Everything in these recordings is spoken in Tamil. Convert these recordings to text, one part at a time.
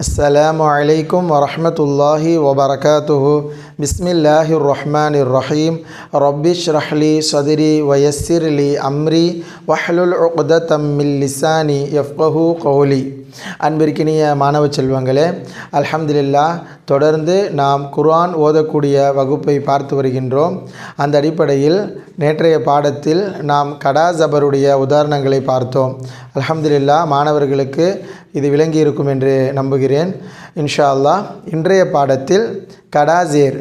السلام عليكم ورحمة الله وبركاته بسم الله الرحمن الرحيم رب اشرح لي صدري ويسر لي أمري واحلل عقدة من لساني يفقه قولي அன்பிற்கினிய மாணவ செல்வங்களே அல்ஹம்துலில்லா தொடர்ந்து நாம் குர்ஆன் ஓதக்கூடிய வகுப்பை பார்த்து வருகின்றோம் அந்த அடிப்படையில் நேற்றைய பாடத்தில் நாம் கடா ஜபருடைய உதாரணங்களை பார்த்தோம் அல்ஹம்துலில்லா மாணவர்களுக்கு இது விளங்கி இருக்கும் என்று நம்புகிறேன் இன்ஷா அல்லா இன்றைய பாடத்தில் கடாசேர்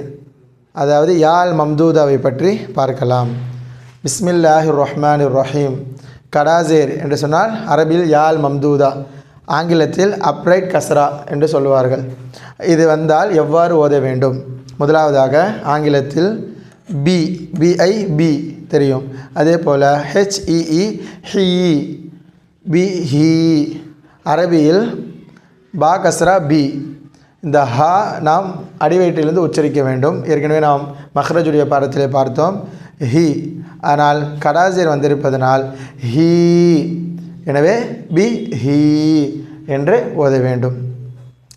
அதாவது யாழ் மம்தூதாவை பற்றி பார்க்கலாம். பிஸ்மில்லாஹிர் ரஹ்மான் ரஹீம் கடாசேர் என்று சொன்னால் அரபில் யாழ் மம்தூதா ஆங்கிலத்தில் அப்ரைட் கஸ்ரா என்று சொல்லுவார்கள். இது வந்தால் எவ்வாறு ஓத வேண்டும்? முதலாவதாக ஆங்கிலத்தில் பி பிஐ பி தெரியும். அதே போல் ஹெச்இஇ ஹிஇ பி ஹி அரபியில் பா கஸ்ரா பி. இந்த ஹா நாம் அடிவயிற்றிலிருந்து உச்சரிக்க வேண்டும். ஏற்கனவே நாம் மஹ்ரஜுடைய பாடத்திலே பார்த்தோம். ஹி. ஆனால் கடாசியர் வந்திருப்பதனால் ஹீ. எனவே பி ஹீ என்று ஓத வேண்டும்.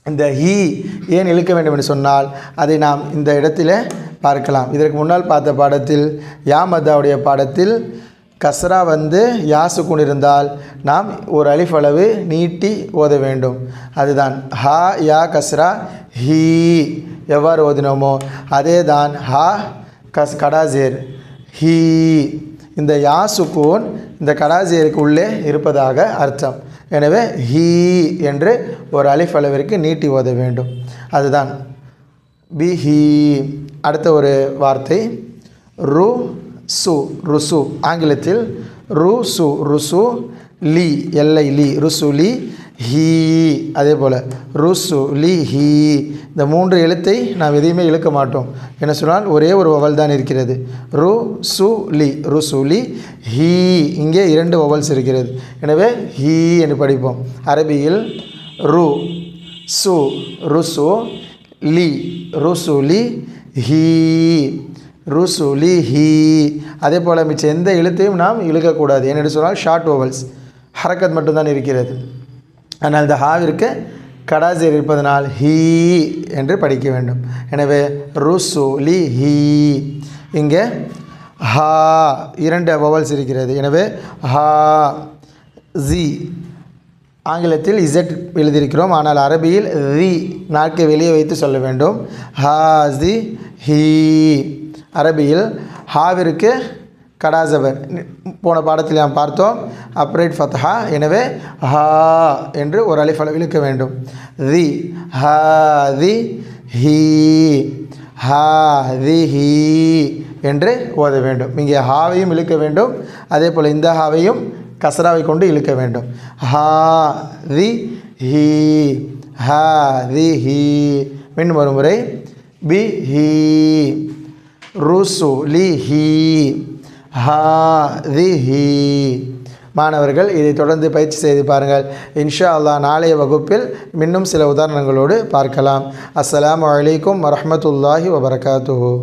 இந்த ஹீ ஏன் இழுக்க வேண்டும் என்று சொன்னால் அதை நாம் இந்த இடத்திலே பார்க்கலாம். இதற்கு முன்னால் பார்த்த பாடத்தில் யாமதாவுடைய பாடத்தில் கஸ்ரா வந்து யாசு கொண்டிருந்தால் நாம் ஒரு அலிஃப் அளவு நீட்டி ஓத வேண்டும். அதுதான் ஹா யா கஸ்ரா ஹீ எவ்வாறு ஓதினோமோ அதே தான் ஹா கஸ் கடாசேர் ஹீ. இந்த யாசுக்கூன் இந்த கடாசேருக்கு உள்ளே இருப்பதாக அர்த்தம். எனவே ஹீ என்று ஒரு அலிஃப் அளவிற்கு நீட்டி ஓத வேண்டும். அதுதான். பி ஹீ. அடுத்த ஒரு வார்த்தை. ரு சு ருசு ஆங்கிலத்தில் ரு சு ருசு லி எல்லை லி. ருசு லி ஹீ. அதே போல் ருசு லி ஹீ. இந்த மூன்று எழுத்தை நாம் எதையுமே இழுக்க மாட்டோம். என்ன சொன்னால் ஒரே ஒரு வவல் தான் இருக்கிறது. ரு சு லி. ருசு லி ஹீ. இங்கே இரண்டு வவல்ஸ் இருக்கிறது. எனவே ஹீ என்று படிப்போம். அரபியில் ரு சு ருசு லி ருசு லி ஹீ. ருசு லி அதே போல் மிச்சம் எந்த எழுத்தையும் நாம் இழுக்கக்கூடாது. ஏனென்று சொன்னால் ஷார்ட் ஓவல்ஸ் ஹரக்கத் மட்டும்தான் இருக்கிறது. ஆனால் இந்த ஹாவிற்கு கடாசியர் இருப்பதனால் ஹீ என்று படிக்க வேண்டும். எனவே ருசு லி ஹீ இங்கே ஹா இரண்டு வவல்ஸ் இருக்கிறது. எனவே ஹா ஜி ஆங்கிலத்தில் இசட் எழுதியிருக்கிறோம். ஆனால் அரபியில் ரி நாக்கை வெளியே வைத்து சொல்ல வேண்டும். ஹா ஜி ஹீ. அரபியில் ஹாவிற்கு கடாசபர் போன பாடத்தில் நாம் பார்த்தோம். அப்ரைட் ஃபத்ஹா. எனவே ஹா என்று ஒரு அலிஃபல இழுக்க வேண்டும். தி ஹா தி ஹீ ஹா தி ஹீ என்று ஓத வேண்டும். இங்கே ஹாவையும் இழுக்க வேண்டும். அதே போல் இந்த ஹாவையும் கசராவை கொண்டு இழுக்க வேண்டும். ஹா தி ஹீ ஹா தி ஹீ. மீண்டும் ஒரு முறை பி ஹீ. ருசுலிஹி. லி ஹீ ஹாதிஹி. மாணவர்கள் இதை தொடர்ந்து பயிற்சி செய்து பாருங்கள். இன்ஷா அல்லா நாளைய வகுப்பில் இன்னும் சில உதாரணங்களோடு பார்க்கலாம். அஸ்லாம் வலைக்கம் வரமத்துல்லாஹி வபரகாத்துஹு.